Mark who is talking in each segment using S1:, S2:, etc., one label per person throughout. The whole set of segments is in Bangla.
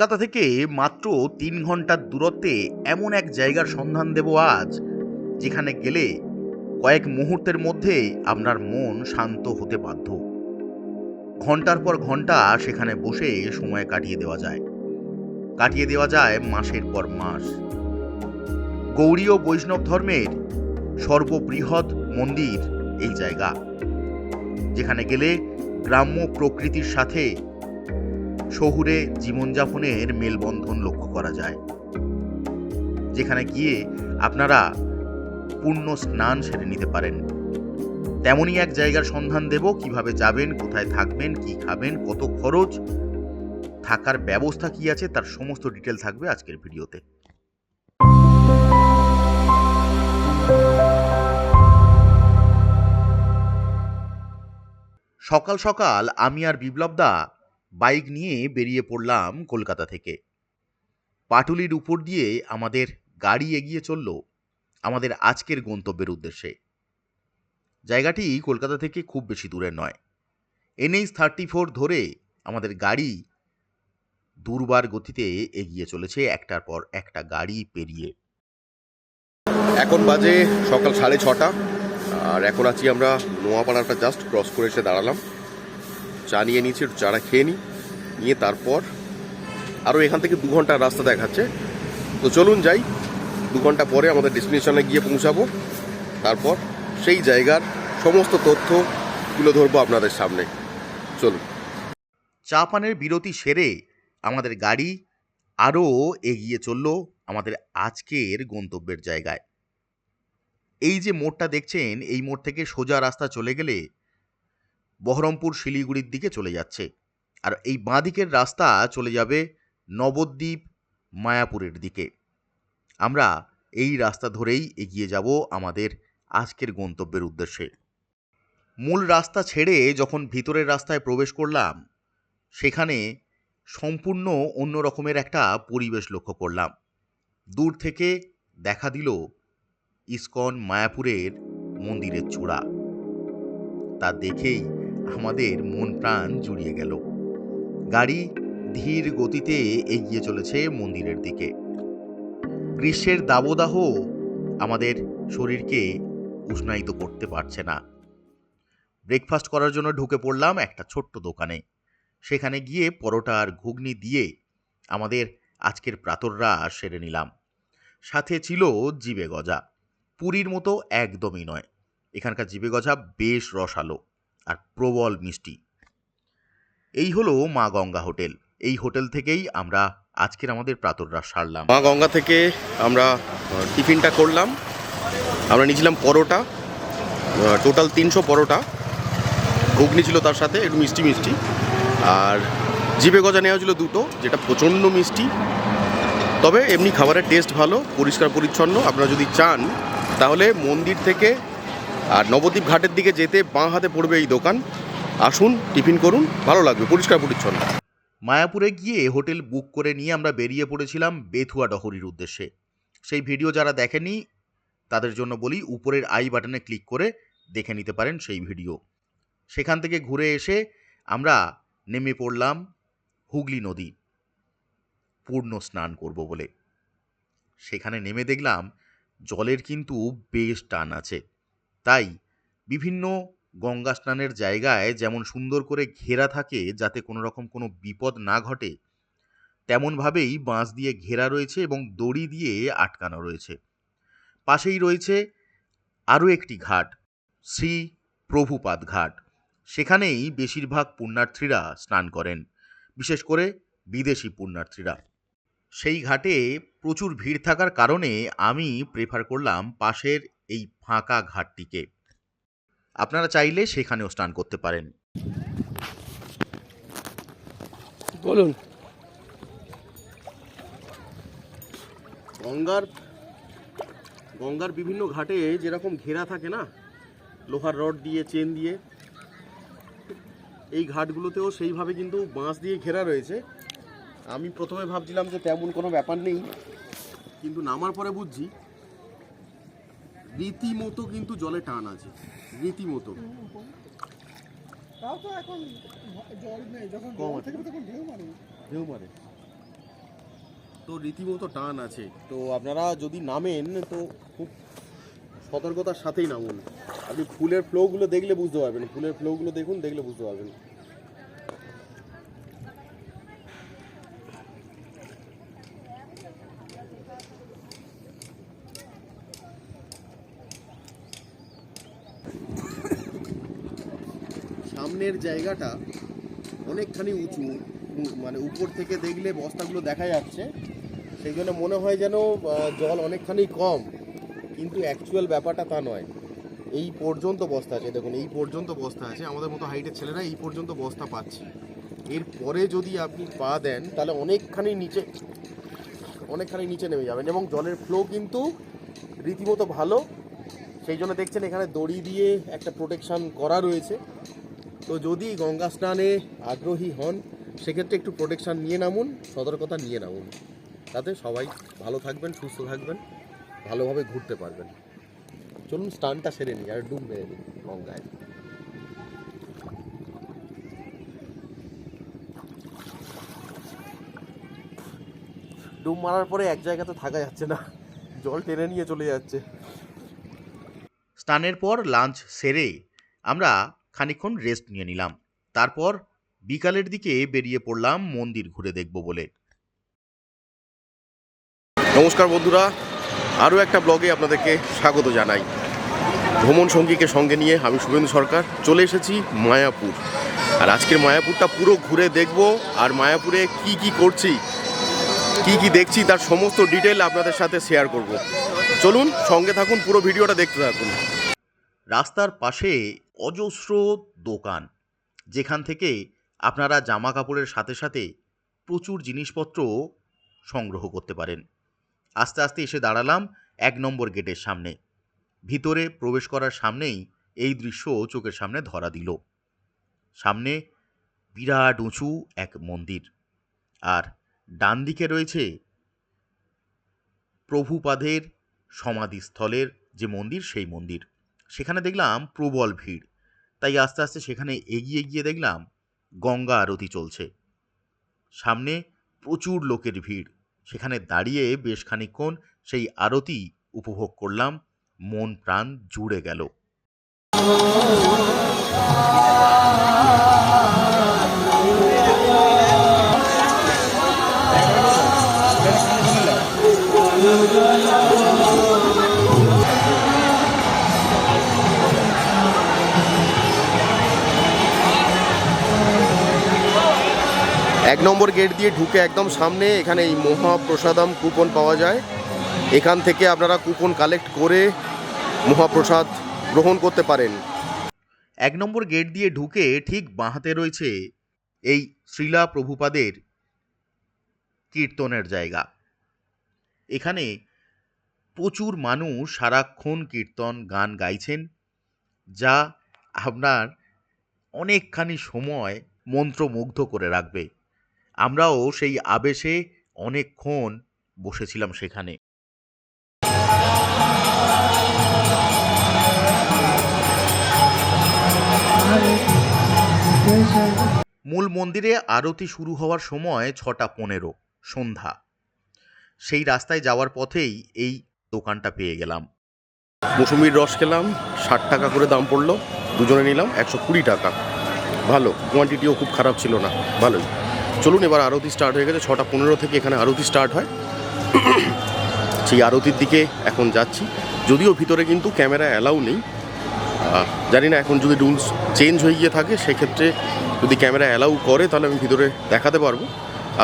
S1: কলকাতা থেকে মাত্র তিন ঘণ্টার দূরত্বে এমন এক জায়গার সন্ধান দেব আজ, যেখানে গেলে কয়েক মুহূর্তের মধ্যে আপনার মন শান্ত হতে বাধ্য। ঘণ্টার পর ঘণ্টা সেখানে বসে সময় কাটিয়ে দেওয়া যায়। কাটিয়ে দেওয়া যায় মাসের পর মাস। ও বৈষ্ণব ধর্মের সর্ববৃহৎ মন্দির এই জায়গা, যেখানে গেলে গ্রাম্য প্রকৃতির সাথে শহুরে জীবনযাপনের মেলবন্ধন লক্ষ্য করা যায়। যেখানে গিয়ে আপনারা পূর্ণ স্নান সেরে নিতে পারেন। তেমনই এক জায়গার সন্ধান দেব, কীভাবে যাবেন, কোথায় থাকবেন, কি খাবেন, কত খরচ, থাকার ব্যবস্থা কি আছে, তার সমস্ত ডিটেল থাকবে আজকের ভিডিওতে। সকাল সকাল আমি আর বিপ্লবদা বাইক নিয়ে বেরিয়ে পড়লাম কলকাতা থেকে। পাটুলির উপর দিয়ে আমাদের গাড়ি এগিয়ে চলল আমাদের আজকের গন্তব্যের উদ্দেশ্যে। জায়গাটি কলকাতা থেকে খুব বেশি দূরে নয়। এনএইচ থার্টি ফোর ধরে আমাদের গাড়ি দুর্বার গতিতে এগিয়ে চলেছে একটার পর একটা গাড়ি পেরিয়ে।
S2: এখন বাজে সকাল সাড়ে ছটা, আর এখন আছি আমরা নোয়াপাড়াটা জাস্ট ক্রস করে এসে দাঁড়ালাম। চা নিয়ে নিয়েছি, একটু চাটা খেয়ে নিই নিয়ে তারপর আরও এখান থেকে দু ঘণ্টার রাস্তা দেখাচ্ছে। তো চলুন যাই, দু ঘণ্টা পরে আমাদের ডেস্টিনেশনে গিয়ে পৌঁছাবো। তারপর সেই জায়গার সমস্ত তথ্য তুলে ধরবো আপনাদের সামনে। চলুন।
S1: চা পানের বিরতি সেরে আমাদের গাড়ি আরও এগিয়ে চলল আমাদের আজকের গন্তব্যের জায়গায়। এই যে মোড়টা দেখছেন, এই মোড় থেকে সোজা রাস্তা চলে গেলে বহরমপুর শিলিগুড়ির দিকে চলে যাচ্ছে। আর এই বাঁ দিকের রাস্তা চলে যাবে নবদ্বীপ মায়াপুরের দিকে। আমরা এই রাস্তা ধরেই এগিয়ে যাব আমাদের আজকের গন্তব্যের উদ্দেশ্যে। মূল রাস্তা ছেড়ে যখন ভিতরের রাস্তায় প্রবেশ করলাম, সেখানে সম্পূর্ণ অন্য রকমের একটা পরিবেশ লক্ষ্য করলাম। দূর থেকে দেখা দিল ইস্কন মায়াপুরের মন্দিরের চূড়া। তা দেখেই আমাদের মন প্রাণ জুড়িয়ে গেল। গাড়ি ধীর গতিতে এগিয়ে চলেছে মন্দিরের দিকে। গ্রীষ্মের দাবদাহ আমাদের শরীরকে উষ্ণায়িত করতে পারছে না। ব্রেকফাস্ট করার জন্য ঢুকে পড়লাম একটা ছোট্ট দোকানে। সেখানে গিয়ে পরোটা আর ঘুগনি দিয়ে আমাদের আজকের প্রাতররা সেরে নিলাম। সাথে ছিল জিবে গজা। পুরীর মতো একদমই নয়। এখানকার জিবে গজা বেশ রসালো। আর প্রবল মিষ্টি। এই হলো মা গঙ্গা হোটেল। এই হোটেল থেকেই আমরা আজকের আমাদের প্রাতররা সারলাম।
S2: মা গঙ্গা থেকে আমরা টিফিনটা করলাম। আমরা নিয়েছিলাম পরোটা টোটাল তিনশো পরোটা। ঘুগনি ছিল তার সাথে, একটু মিষ্টি মিষ্টি। আর জিবে গজা নেওয়া ছিল দুটো, যেটা প্রচণ্ড মিষ্টি। তবে এমনি খাবারের টেস্ট ভালো, পরিষ্কার পরিচ্ছন্ন। আপনারা যদি চান, তাহলে মন্দির থেকে আর নবদ্বীপ ঘাটের দিকে যেতে বাঁ হাতে পড়বে এই দোকান। আসুন, টিফিন করুন, ভালো লাগবে, পরিষ্কার পরিচ্ছন্ন।
S1: মায়াপুরে গিয়ে হোটেল বুক করে নিয়ে আমরা বেরিয়ে পড়েছিলাম বেথুয়া ডহরির উদ্দেশ্যে। সেই ভিডিও যারা দেখেনি, তাদের জন্য বলি উপরের আই বাটনে ক্লিক করে দেখে নিতে পারেন সেই ভিডিও। সেখান থেকে ঘুরে এসে আমরা নেমে পড়লাম হুগলি নদী। পূর্ণ স্নান করব বলে। সেখানে নেমে দেখলাম জলের কিন্তু বেশ টান আছে। তাই বিভিন্ন গঙ্গা স্নানের জায়গায় যেমন সুন্দর করে ঘেরা থাকে যাতে কোনো রকম কোনো বিপদ না ঘটে, তেমনভাবেই বাঁশ দিয়ে ঘেরা রয়েছে এবং দড়ি দিয়ে আটকানো রয়েছে। পাশেই রয়েছে আরও একটি ঘাট, শ্রী প্রভুপাদ ঘাট। সেখানেই বেশিরভাগ পুণ্যার্থীরা স্নান করেন, বিশেষ করে বিদেশি পুণ্যার্থীরা। সেই ঘাটে প্রচুর ভিড় থাকার কারণে আমি প্রেফার করলাম পাশের এই ফাঁকা ঘাটটিকে। আপনারা চাইলে সেখানেও স্নান করতে পারেন।
S3: বলুন।
S2: গঙ্গার গঙ্গার বিভিন্ন ঘাটে যেরকম ঘেরা থাকে না লোহার রড দিয়ে চেন দিয়ে এই ঘাটগুলোতেও সেইভাবে কিন্তু বাঁশ দিয়ে ঘেরা রয়েছে। আমি প্রথমে ভাবছিলাম যে তেমন কোনো ব্যাপার নেই কিন্তু নামার পরে বুঝছি রীতিমতো কিন্তু জলে টান আছে। রীতিমতো।
S3: তাও তো এখন জল নেই যখন
S2: কম আছে।
S3: তখন ঢেউ মারে।
S2: ঢেউ মারে। তো রীতিমতো টান আছে। তো আপনারা যদি নামেন তো খুব সতর্কতার সাথেই নামুন। আপনি ফুলের ফ্লোগুলো দেখলে বুঝতে পারবেন। ফুলের ফ্লোগুলো দেখুন দেখলে বুঝতে পারবেন। সামনের জায়গাটা অনেকখানি উঁচু মানে উপর থেকে দেখলে বস্তাগুলো দেখা যাচ্ছে। সেই জন্য মনে হয় যেন জল অনেকখানি কম, কিন্তু অ্যাকচুয়াল ব্যাপারটা তা নয়। এই পর্যন্ত বস্তা আছে, দেখুন, এই পর্যন্ত বস্তা আছে। আমাদের মতো হাইটের ছেলেরা এই পর্যন্ত বস্তা পাচ্ছে। এরপরে যদি আপনি পা দেন, তাহলে অনেকখানি নিচে অনেকখানি নিচে নেমে যাবেন এবং জলের ফ্লো কিন্তু রীতিমতো ভালো। সেই জন্য দেখছেন এখানে দড়ি দিয়ে একটা প্রোটেকশন করা রয়েছে। তো যদি গঙ্গা স্নানে আগ্রহী হন, সেক্ষেত্রে একটু প্রোটেকশান নিয়ে নামুন, সতর্কতা নিয়ে নামুন। তাতে সবাই ভালো থাকবেন, সুস্থ থাকবেন, ভালোভাবে ঘুরতে পারবেন। চলুন স্টানটা সেরে নিই, আর ডুব মেরে নিই গঙ্গায়। ডুব মারার পরে এক জায়গাতে থাকা যাচ্ছে না, জল টেনে নিয়ে চলে যাচ্ছে।
S1: স্নানের পর লাঞ্চ সেরে আমরা খানিকক্ষণ রেস্ট নিয়ে নিলাম। তারপর বিকালের দিকে বেরিয়ে পড়লাম মন্দির ঘুরে দেখব বলে।
S2: নমস্কার বন্ধুরা আরও একটা ব্লগে আপনাদেরকে স্বাগত জানাই। ভ্রমণ সঙ্গীকে সঙ্গে নিয়ে আমি শুভেন্দু সরকার চলে এসেছি মায়াপুর। আর আজকের মায়াপুরটা পুরো ঘুরে দেখব আর মায়াপুরে কি কি করছি কি কি দেখছি তার সমস্ত ডিটেল আপনাদের সাথে শেয়ার করব। চলুন সঙ্গে থাকুন পুরো ভিডিওটা দেখতে থাকুন।
S1: রাস্তার পাশে অজস্র দোকান, যেখান থেকে আপনারা জামা কাপড়ের সাথে সাথে প্রচুর জিনিসপত্র সংগ্রহ করতে পারেন। আস্তে আস্তে এসে দাঁড়ালাম এক নম্বর গেটের সামনে। ভিতরে প্রবেশ করার সামনেই এই দৃশ্য চোখের সামনে ধরা দিল। সামনে বিরাট উঁচু এক মন্দির, আর ডান দিকে রয়েছে প্রভুপাদের সমাধিস্থলের যে মন্দির, সেই মন্দির। সেখানে দেখলাম প্রবল ভিড়। তাই আস্তে আস্তে সেখানে এগিয়ে গিয়ে দেখলাম গঙ্গা আরতি চলছে। সামনে প্রচুর লোকের ভিড়। সেখানে দাঁড়িয়ে বেশ খানিক্ষণ সেই আরতি উপভোগ করলাম। মন প্রাণ জুড়ে গেল।
S2: এক নম্বর গেট দিয়ে ঢুকে একদম সামনে এখানে এই মহাপ্রসাদম কুপন পাওয়া যায়। এখান থেকে আপনারা কুপন কালেক্ট করে মহাপ্রসাদ গ্রহণ করতে পারেন।
S1: এক নম্বর গেট দিয়ে ঢুকে ঠিক বাঁহাতে রয়েছে এই শ্রীলা প্রভুপাদের কীর্তনের জায়গা। এখানে প্রচুর মানুষ সারাক্ষণ কীর্তন, গান গাইছেন, যা আপনার অনেকখানি সময় মন্ত্রমুগ্ধ করে রাখবে। আমরাও সেই আবেশে অনেকক্ষণ বসেছিলাম সেখানে। মূল মন্দিরে আরতি শুরু হওয়ার সময় ছটা পনেরো, সন্ধ্যা। সেই রাস্তায় যাওয়ার পথেই এই দোকানটা পেয়ে গেলাম।
S2: মুসুমির রস খেলাম, ষাট টাকা করে দাম পড়ল, দুজনে নিলাম, একশো কুড়ি টাকা। ভালো কোয়ান্টিটিও খুব খারাপ ছিল না, ভালোই। চলুন, এবার আরতি স্টার্ট হয়ে গেছে। ছটা পনেরো থেকে এখানে আরতি স্টার্ট হয়। সেই আরতির দিকে এখন যাচ্ছি। যদিও ভিতরে কিন্তু ক্যামেরা অ্যালাউ নেই। জানি না, এখন যদি রুলস চেঞ্জ হয়ে গিয়ে থাকে, সেক্ষেত্রে যদি ক্যামেরা অ্যালাউ করে, তাহলে আমি ভিতরে দেখাতে পারব।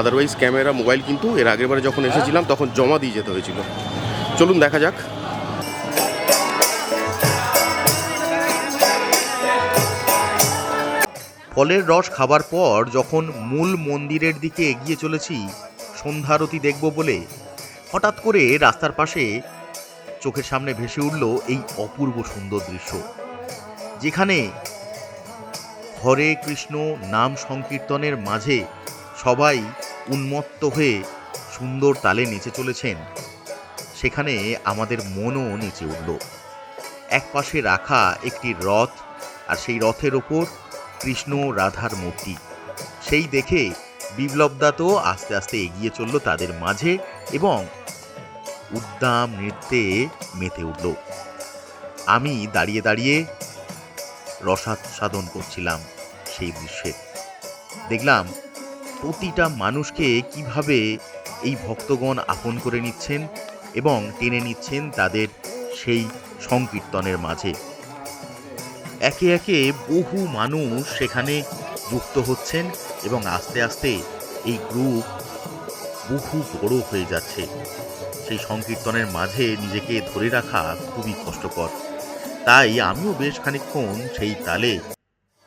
S2: আদারওয়াইজ ক্যামেরা, মোবাইল কিন্তু এর আগের বারে যখন এসেছিলাম, তখন জমা দিয়ে যেতে হয়েছিল। চলুন, দেখা যাক।
S1: ফলের রস খাবার পর যখন মূল মন্দিরের দিকে এগিয়ে চলেছি সন্ধ্যারতি দেখব বলে হঠাৎ করে রাস্তার পাশে চোখের সামনে ভেসে উঠল এই অপূর্ব সুন্দর দৃশ্য, যেখানে হরে কৃষ্ণ নাম সংকীর্তনের মাঝে সবাই উন্মত্ত হয়ে সুন্দর তালে নেচে চলেছেন। সেখানে আমাদের মনও নেচে উঠল। এক পাশে রাখা একটি রথ আর সেই রথের ওপর কৃষ্ণ রাধার মূর্তি। সেই দেখে বিপ্লবদা তো আস্তে আস্তে এগিয়ে চলল তাদের মাঝে এবং উদ্দাম নৃত্যে মেতে উঠল। আমি দাঁড়িয়ে দাঁড়িয়ে রসাস্বাদন করছিলাম সেই দৃশ্যে। দেখলাম প্রতিটা মানুষকে কীভাবে এই ভক্তগণ আপন করে নিচ্ছেন এবং টেনে নিচ্ছেন তাদের সেই সংকীর্তনের মাঝে। একে একে বহু মানুষ সেখানে যুক্ত হচ্ছেন এবং আস্তে আস্তে এই গ্রুপ বহু বড় হয়ে যাচ্ছে। সেই সংকীর্তনের মাঝে নিজেকে ধরে রাখা খুবই কষ্টকর। তাই আমিও বেশ খানিকক্ষণ সেই তালে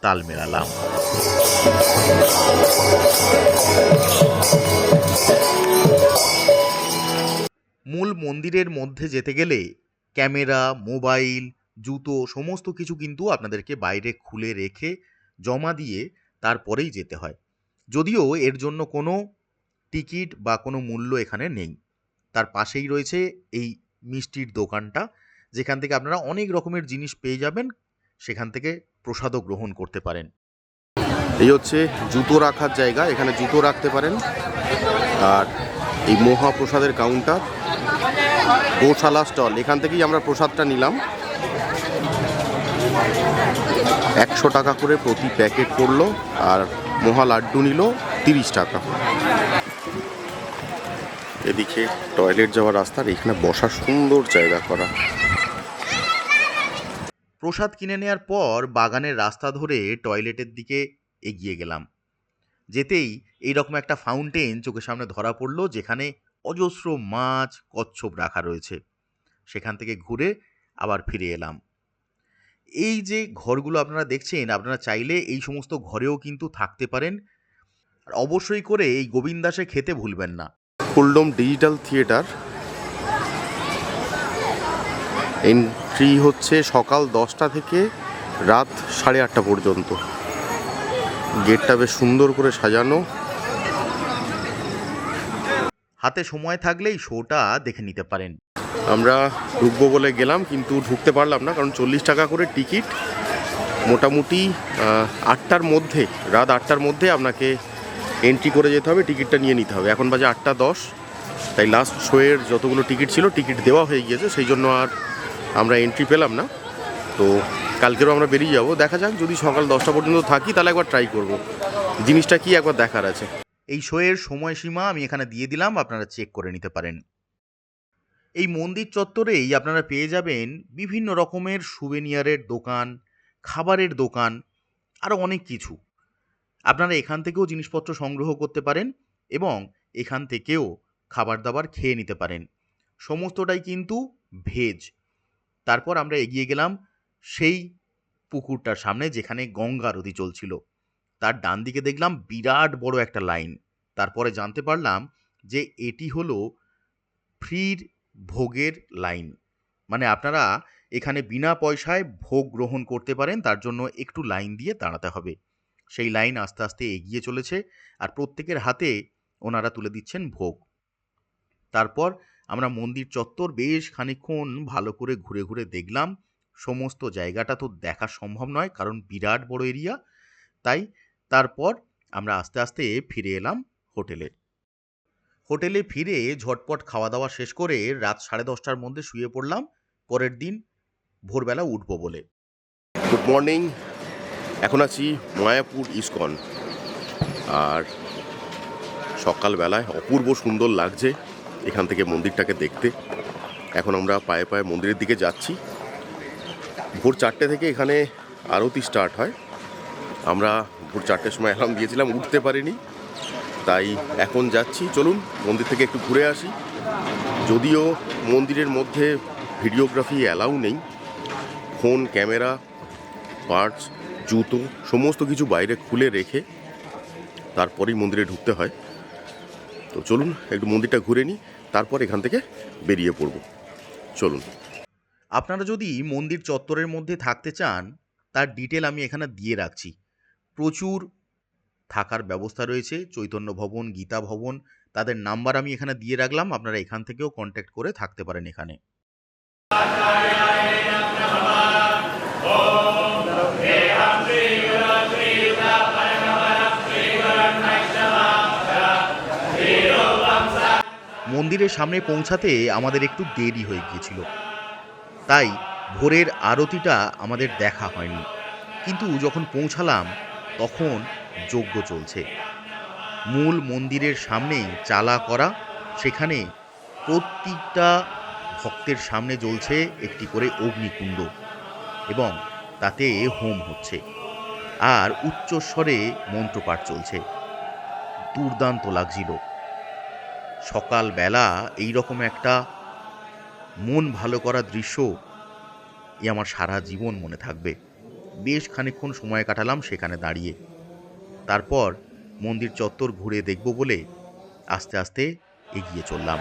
S1: তাল মেলালাম। মূল মন্দিরের মধ্যে যেতে গেলে ক্যামেরা, মোবাইল জুতো, সমস্ত কিছু কিন্তু আপনাদেরকে বাইরে খুলে রেখে জমা দিয়ে তারপরেই যেতে হয়। যদিও এর জন্য কোনো টিকিট বা কোনো মূল্য এখানে নেই। তার পাশেই রয়েছে এই মিষ্টির দোকানটা, যেখান থেকে আপনারা অনেক রকমের জিনিস পেয়ে যাবেন, সেখান থেকে প্রসাদও গ্রহণ করতে পারেন।
S2: এই হচ্ছে জুতো রাখার জায়গা, এখানে জুতো রাখতে পারেন। আর এই মহাপ্রসাদের কাউন্টার, গোশালা স্টল, এখান থেকেই আমরা প্রসাদটা নিলাম। একশো টাকা করে প্রতি প্যাকেট পড়ল আর মহা লাড্ডু নিল তিরিশ টাকা। এদিকে টয়লেট যাওয়ার রাস্তার এখানে বসার সুন্দর জায়গা করা।
S1: প্রসাদ কিনে নেওয়ার পর বাগানের রাস্তা ধরে টয়লেটের দিকে এগিয়ে গেলাম। যেতেই এইরকম একটা ফাউন্টেন চোখের সামনে ধরা পড়ল যেখানে অজস্র মাছ কচ্ছপ রাখা রয়েছে। সেখান থেকে ঘুরে আবার ফিরে এলাম। এই যে ঘরগুলো আপনারা দেখছেন আপনারা চাইলে এই সমস্ত ঘরেও কিন্তু থাকতে পারেন। আর অবশ্যই করে এই গোবিন্দাসে খেতে ভুলবেন না।
S2: ফুলডম ডিজিটাল থিয়েটার। এন্ট্রি হচ্ছে সকাল দশটা থেকে রাত সাড়ে আটটা পর্যন্ত। গেটটা বেশ সুন্দর করে সাজানো।
S1: হাতে সময় থাকলেই শোটা দেখে নিতে পারেন।
S2: আমরা ঢুকবো বলে গেলাম, কিন্তু ঢুকতে পারলাম না, কারণ চল্লিশ টাকা করে টিকিট মোটামুটি আটটার মধ্যে, রাত আটটার মধ্যে আপনাকে এন্ট্রি করে যেতে হবে, টিকিটটা নিয়ে নিতে হবে। এখন বাজে আটটা দশ, তাই লাস্ট শোয়ের যতগুলো টিকিট ছিল, টিকিট দেওয়া হয়ে গিয়েছে, সেই জন্য আর আমরা এন্ট্রি পেলাম না। তো কালকেরও আমরা বেরিয়ে যাব। দেখা যাক, যদি সকাল দশটা পর্যন্ত থাকি, তাহলে একবার ট্রাই করব। জিনিসটা কি একবার দেখার আছে।
S1: এই শোয়ের সময়সীমা আমি এখানে দিয়ে দিলাম, আপনারা চেক করে নিতে পারেন। এই মন্দির চত্বরেই আপনারা পেয়ে যাবেন বিভিন্ন রকমের সুভেনিয়ারের দোকান, খাবারের দোকান আরও অনেক কিছু। আপনারা এখান থেকেও জিনিসপত্র সংগ্রহ করতে পারেন এবং এখান থেকেও খাবার দাবার খেয়ে নিতে পারেন। সমস্তটাই কিন্তু ভেজ। তারপর আমরা এগিয়ে গেলাম সেই পুকুরটার সামনে যেখানে গঙ্গা আরতি চলছিল। তার ডান দিকে দেখলাম বিরাট বড় একটা লাইন। তারপরে জানতে পারলাম যে এটি হলো ফ্রির ভোগের লাইন। মানে আপনারা এখানে বিনা পয়সায় ভোগ গ্রহণ করতে পারেন, তার জন্য একটু লাইন দিয়ে দাঁড়াতে হবে। সেই লাইন আস্তে আস্তে এগিয়ে চলেছে আর প্রত্যেকের হাতে ওনারা তুলে দিচ্ছেন ভোগ। তারপর আমরা মন্দির চত্বর বেশ খানিকক্ষণ ভালো করে ঘুরে ঘুরে দেখলাম। সমস্ত জায়গাটা তো দেখা সম্ভব নয়, কারণ বিরাট বড় এরিয়া। তাই তারপর আমরা আস্তে আস্তে ফিরে এলাম হোটেলে। হোটেলে ফিরে ঝটপট খাওয়া দাওয়া শেষ করে রাত সাড়ে দশটার মধ্যে শুয়ে পড়লাম। পরের দিন ভোরবেলা উঠবো বলে।
S2: গুড মর্নিং এখন আছি মায়াপুর ইস্কন। আর সকালবেলায় অপূর্ব সুন্দর লাগছে এখান থেকে মন্দিরটাকে দেখতে। এখন আমরা পায়ে পায়ে মন্দিরের দিকে যাচ্ছি। ভোর চারটে থেকে এখানে আরতি স্টার্ট হয়। আমরা ভোর চারটের সময় অ্যালার্ম দিয়েছিলাম, উঠতে পারিনি। তাই এখন যাচ্ছি। চলুন, মন্দির থেকে একটু ঘুরে আসি। যদিও মন্দিরের মধ্যে ভিডিওগ্রাফি অ্যালাউ নেই। ফোন, ক্যামেরা পার্টস জুতো, সমস্ত কিছু বাইরে খুলে রেখে তারপরেই মন্দিরে ঢুকতে হয়। তো চলুন, একটু মন্দিরটা ঘুরে নিই, তারপর এখান থেকে বেরিয়ে পড়ব। চলুন।
S1: আপনারা যদি মন্দির চত্বরের মধ্যে থাকতে চান, তার ডিটেল আমি এখানে দিয়ে রাখছি। প্রচুর থাকার ব্যবস্থা রয়েছে, চৈতন্য ভবন, গীতা ভবন, তাদের নাম্বার আমি এখানে দিয়ে রাখলাম, আপনারা এখান থেকেও কন্ট্যাক্ট করে থাকতে পারেন এখানে। মন্দিরের সামনে পৌঁছাতে আমাদের একটু দেরি হয়ে গিয়েছিল। তাই ভোরের আরতিটা আমাদের দেখা হয়নি। কিন্তু যখন পৌঁছালাম, তখন যজ্ঞ চলছে। মূল মন্দিরের সামনেই চালা করা, সেখানে প্রত্যেকটা ভক্তের সামনে জ্বলছে একটি করে অগ্নিকুণ্ড এবং তাতে হোম হচ্ছে। আর উচ্চস্বরে মন্ত্রপাঠ চলছে। দুর্দান্ত লাগছিল। সকালবেলা এই রকম একটা মন ভালো করা দৃশ্য এ আমার সারা জীবন মনে থাকবে। বেশ খানিকক্ষণ সময় কাটালাম সেখানে দাঁড়িয়ে। তারপর মন্দির চত্বর ঘুরে দেখব বলে আস্তে আস্তে এগিয়ে চললাম।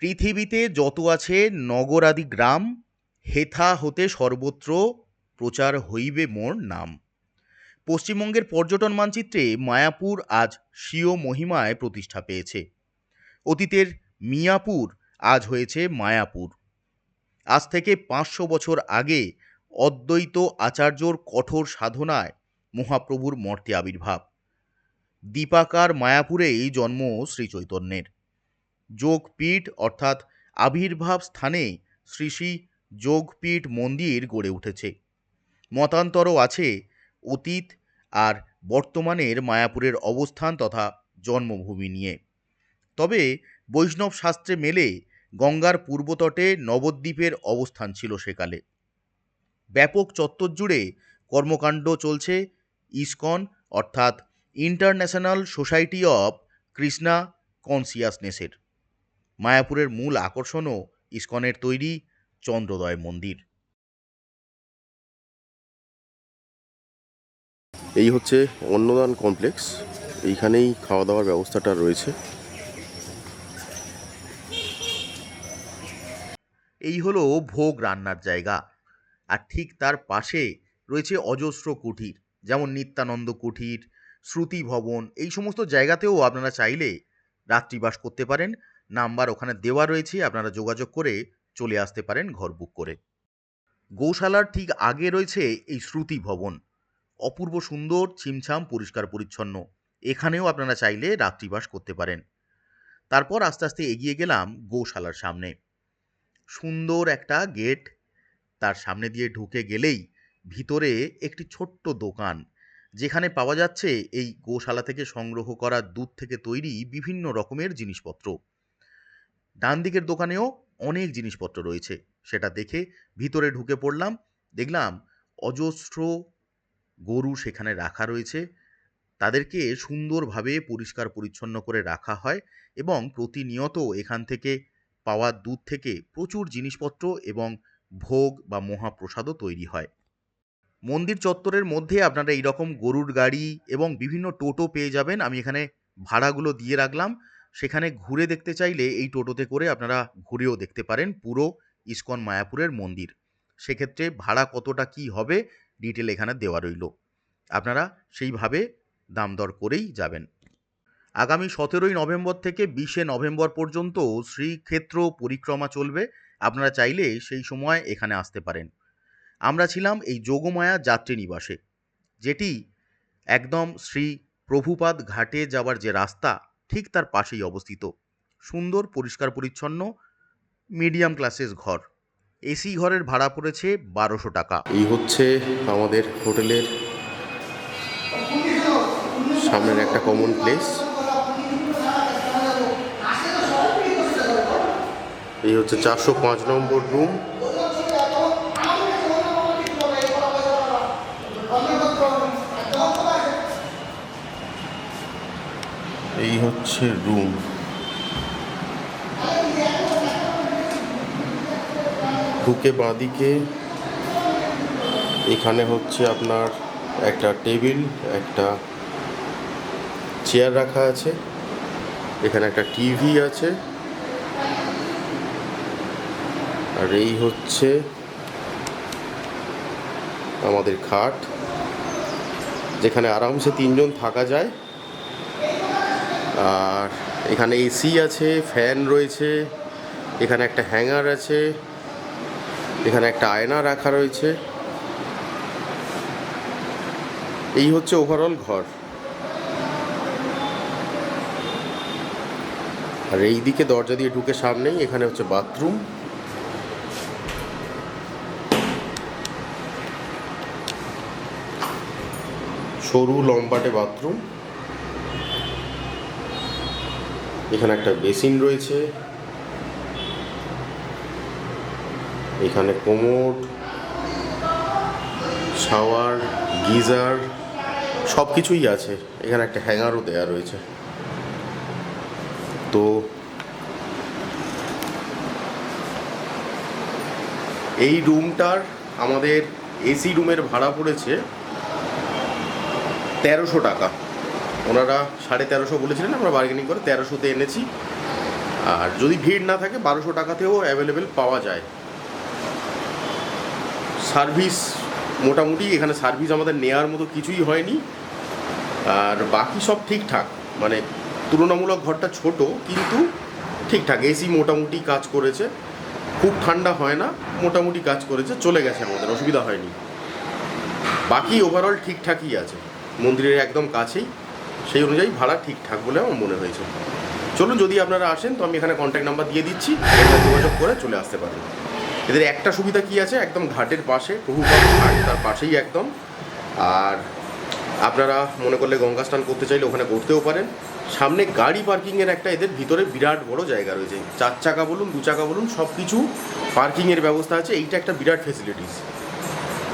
S1: পৃথিবীতে যত আছে নগরাদি গ্রাম, হেথা হতে সর্বত্র প্রচার হইবে মোর নাম। পশ্চিমবঙ্গের পর্যটন মানচিত্রে মায়াপুর আজ স্বীয় মহিমায় প্রতিষ্ঠা পেয়েছে। অতীতের মিয়াপুর আজ হয়েছে মায়াপুর। আজ থেকে পাঁচশো বছর আগে অদ্বৈত আচার্যর কঠোর সাধনায় মহাপ্রভুর মর্তে আবির্ভাব। দীপাকার মায়াপুরেই জন্ম শ্রীচৈতন্যের যোগপীঠ অর্থাৎ আবির্ভাব স্থানে শ্রী শ্রী যোগপীঠ মন্দির গড়ে উঠেছে। মতান্তরও আছে অতীত আর বর্তমানের মায়াপুরের অবস্থান তথা জন্মভূমি নিয়ে। তবে বৈষ্ণব শাস্ত্রে মেলে গঙ্গার পূর্বতটে নবদ্বীপের অবস্থান ছিল সেকালে। ব্যাপক চত্বর জুড়ে কর্মকাণ্ড চলছে ইসকন অর্থাৎ ইন্টারন্যাশনাল সোসাইটি অফ কৃষ্ণা কনসিয়াসনেসের। মায়াপুরের মূল আকর্ষণও ইসকনের তৈরি চন্দ্রোদয় মন্দির।
S2: এই হচ্ছে অন্নদান কমপ্লেক্স। এইখানেই খাওয়া দাওয়ার ব্যবস্থাটা রয়েছে।
S1: এই হলো ভোগ রান্নার জায়গা। আর ঠিক তার পাশে রয়েছে অজস্র কুঠির যেমন নিত্যানন্দ কুঠির শ্রুতি ভবন, এই সমস্ত জায়গাতেও আপনারা চাইলে রাত্রিবাস করতে পারেন। নাম্বার ওখানে দেওয়া রয়েছে, আপনারা যোগাযোগ করে চলে আসতে পারেন, ঘর বুক করে। গৌশালার ঠিক আগে রয়েছে এই শ্রুতি ভবন। অপূর্ব সুন্দর, ছিমছাম, পরিষ্কার, পরিচ্ছন্ন। এখানেও আপনারা চাইলে রাত্রিবাস করতে পারেন। তারপর আস্তে আস্তে এগিয়ে গেলাম গৌশালার সামনে। সুন্দর একটা গেট তার সামনে দিয়ে ঢুকে গেলেই ভিতরে একটি ছোট্ট দোকান, যেখানে পাওয়া যাচ্ছে এই গোশালা থেকে সংগ্রহ করা দুধ থেকে তৈরি বিভিন্ন রকমের জিনিসপত্র। ডান দিকের দোকানেও অনেক জিনিসপত্র রয়েছে। সেটা দেখে ভিতরে ঢুকে পড়লাম, দেখলাম অজস্র গরু সেখানে রাখা রয়েছে। তাদেরকে সুন্দরভাবে পরিষ্কার পরিচ্ছন্ন করে রাখা হয় এবং প্রতিনিয়ত এখান থেকে পাওয়া দুধ থেকে প্রচুর জিনিসপত্র এবং ভোগ বা মহাপ্রসাদও তৈরি হয়। মন্দির চত্বরের মধ্যে আপনারা এইরকম গরুর গাড়ি এবং বিভিন্ন টোটো পেয়ে যাবেন। আমি এখানে ভাড়াগুলো দিয়ে রাখলাম। সেখানে ঘুরে দেখতে চাইলে এই টোটোতে করে আপনারা ঘুরেও দেখতে পারেন পুরো ইস্কন মায়াপুরের মন্দির। সেক্ষেত্রে ভাড়া কতটা কি হবে ডিটেল এখানে দেওয়া রইল। আপনারা সেইভাবে দাম দর করেই যাবেন। আগামী সতেরোই নভেম্বর থেকে বিশে নভেম্বর পর্যন্ত শ্রীক্ষেত্র পরিক্রমা চলবে। আপনারা চাইলে সেই সময় এখানে আসতে পারেন। আমরা ছিলাম এই যোগমায়া যাত্রী নিবাসে, যেটি একদম শ্রী প্রভুপাদ ঘাটে যাওয়ার যে রাস্তা, ঠিক তার পাশেই অবস্থিত। সুন্দর, পরিষ্কার, পরিচ্ছন্ন মিডিয়াম ক্লাসেস ঘর। এসি ঘরের ভাড়া পড়েছে বারোশো টাকা।
S2: এই হচ্ছে আমাদের হোটেলের সামনের একটা কমন প্লেস এই হচ্ছে চারশো পাঁচ নম্বর রুম এই হচ্ছে রুম ঢুকে বাঁদিকে। এখানে হচ্ছে আপনার একটা টেবিল, একটা চেয়ার রাখা আছে। এখানে একটা টিভি আছে। আর এই হচ্ছে আমাদের খাট, যেখানে আরামসে তিনজন থাকা যায়। আর এখানে এসি আছে, ফ্যান রয়েছে, এখানে একটা হ্যাঙ্গার আছে। এখানে একটা আয়না রাখা রয়েছে। এই হচ্ছে ওভারঅল ঘর। আর এই দিকে দরজা দিয়ে ঢুকে সামনেই এখানে হচ্ছে বাথরুম। সরু লম্বাটে বাথরুম। এখানে একটা বেসিন রয়েছে। এখানে কোমোড শাওয়ার, গিজার সব কিছুই আছে। এখানে একটা হ্যাঙ্গারও দেওয়া রয়েছে। তো এই রুমটার আমাদের এসি রুমের ভাড়া পড়েছে তেরোশো টাকা। ওনারা সাড়ে তেরোশো বলেছিলেন, আমরা বার্গেনিং করে তেরোশোতে এনেছি। আর যদি ভিড় না থাকে, বারোশো টাকাতেও অ্যাভেলেবেল পাওয়া যায়। সার্ভিস মোটামুটি এখানে সার্ভিস আমাদের নেওয়ার মতো কিছুই হয়নি। আর বাকি সব ঠিকঠাক। মানে তুলনামূলক ঘরটা ছোট, কিন্তু ঠিকঠাক। এসি মোটামুটি কাজ করেছে। খুব ঠান্ডা হয় না, মোটামুটি কাজ করেছে, চলে গেছে আমাদের, অসুবিধা হয়নি। বাকি ওভারঅল ঠিকঠাকই আছে। মন্দিরের একদম কাছেই। সেই অনুযায়ী ভাড়া ঠিকঠাক বলে আমার মনে হয়েছে। চলুন, যদি আপনারা আসেন, তো আমি এখানে কন্ট্যাক্ট নাম্বার দিয়ে দিচ্ছি। যোগাযোগ করে চলে আসতে পারেন এদের একটা সুবিধা কি আছে? একদম ঘাটের পাশে প্রভুপাদ ঘাট তার পাশেই একদম। আর আপনারা মনে করলে গঙ্গা স্নান করতে চাইলে ওখানে করতেও পারেন। সামনে গাড়ি পার্কিংয়ের একটা এদের ভিতরে বিরাট বড় জায়গা রয়েছে। চার চাকা বলুন, দু চাকা বলুন সব কিছু পার্কিংয়ের ব্যবস্থা আছে। এইটা একটা বিরাট ফেসিলিটিস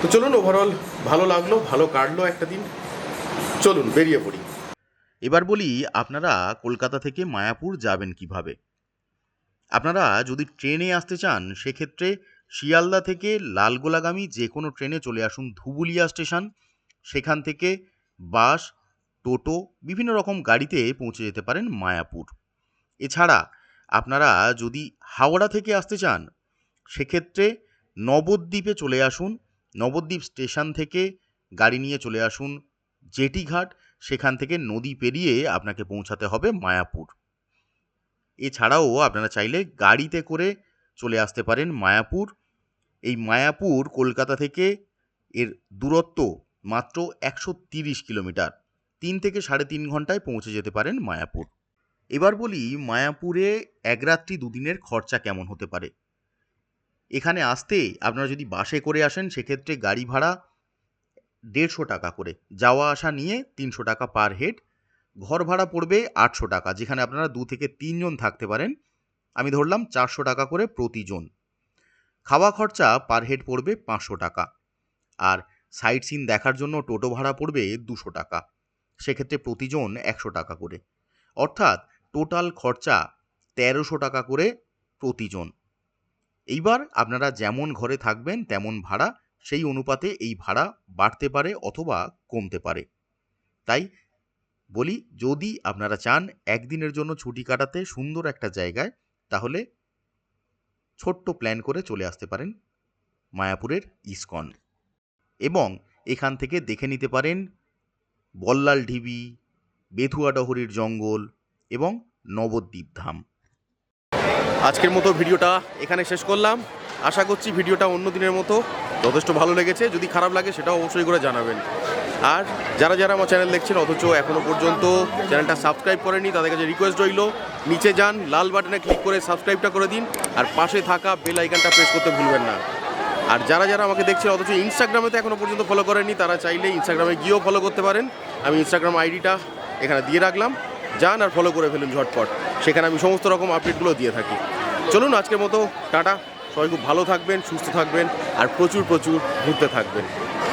S2: তো চলুন ওভারঅল ভালো লাগল, ভালো কাটলো একটা দিন। চলুন, বেরিয়ে পড়ি।
S1: এবার বলি, আপনারা কলকাতা থেকে মায়াপুর যাবেন কীভাবে? আপনারা যদি ট্রেনে আসতে চান, সেক্ষেত্রে শিয়ালদা থেকে লালগোলাগামী যে কোনো ট্রেনে চলে আসুন ধুবুলিয়া স্টেশন। সেখান থেকে বাস, টোটো, বিভিন্ন রকম গাড়িতে পৌঁছে যেতে পারেন মায়াপুর। এছাড়া আপনারা যদি হাওড়া থেকে আসতে চান, সেক্ষেত্রে নবদ্বীপে চলে আসুন। নবদ্বীপ স্টেশন থেকে গাড়ি নিয়ে চলে আসুন জেটিঘাট। সেখান থেকে নদী পেরিয়ে আপনাকে পৌঁছাতে হবে মায়াপুর। এছাড়াও আপনারা চাইলে গাড়িতে করে চলে আসতে পারেন মায়াপুর। এই মায়াপুর কলকাতা থেকে এর দূরত্ব মাত্র একশো তিরিশ কিলোমিটার। তিন থেকে সাড়ে তিন ঘন্টায় পৌঁছে যেতে পারেন মায়াপুর। এবার বলি মায়াপুরে এক রাত্রি দুদিনের খরচা কেমন হতে পারে? এখানে আসতে আপনারা যদি বাসে করে আসেন সেক্ষেত্রে গাড়ি ভাড়া দেড়শো টাকা করে। যাওয়া আসা নিয়ে তিনশো টাকা পার হেড। ঘর ভাড়া পড়বে আটশো টাকা, যেখানে আপনারা দু থেকে তিনজন থাকতে পারেন। আমি ধরলাম চারশো টাকা করে প্রতিজন। খাওয়া খরচা পার হেড পড়বে পাঁচশো টাকা। আর সাইট সিন দেখার জন্য টোটো ভাড়া পড়বে দুশো টাকা। সেক্ষেত্রে প্রতিজন একশো টাকা করে। অর্থাৎ টোটাল খরচা তেরোশো টাকা করে প্রতিজন। এইবার আপনারা যেমন ঘরে থাকবেন, তেমন ভাড়া, সেই অনুপাতে এই ভাড়া বাড়তে পারে অথবা কমতে পারে। তাই বলি, যদি আপনারা চান একদিনের জন্য ছুটি কাটাতে সুন্দর একটা জায়গায়, তাহলে ছোট্ট প্ল্যান করে চলে আসতে পারেন মায়াপুরের ইস্কন। এবং এখান থেকে দেখে নিতে পারেন বল্লাল ঢিবি বেথুয়াডহরির জঙ্গল এবং নবদ্বীপ ধাম।
S2: আজকের মতো ভিডিওটা এখানে শেষ করলাম। আশা করছি ভিডিওটা অন্য দিনের মতো যথেষ্ট ভালো লেগেছে। যদি খারাপ লাগে সেটাও অবশ্যই করে জানাবেন। আর যারা যারা আমার চ্যানেল দেখছেন, অথচ এখনও পর্যন্ত চ্যানেলটা সাবস্ক্রাইব করেনি তাদের কাছে রিকোয়েস্ট রইল, নিচে যান, লাল বাটনে ক্লিক করে সাবস্ক্রাইবটা করে দিন, আর পাশে থাকা বেল আইকনটা প্রেস করতে ভুলবেন না। আর যারা যারা আমাকে দেখছেন, অথচ ইনস্টাগ্রামে তো এখনও পর্যন্ত ফলো করেননি, তারা চাইলে ইনস্টাগ্রামে গিয়েও ফলো করতে পারেন। আমি ইনস্টাগ্রাম আইডিটা এখানে দিয়ে রাখলাম। যান আর ফলো করে ফেলুন ঝটপট। সেখানে আমি সমস্ত রকম আপডেটগুলো দিয়ে থাকি। চলুন আজকের মতো, টাটা। সবাই খুব ভালো থাকবেন, সুস্থ থাকবেন, আর প্রচুর প্রচুর ঘুরতে থাকবেন।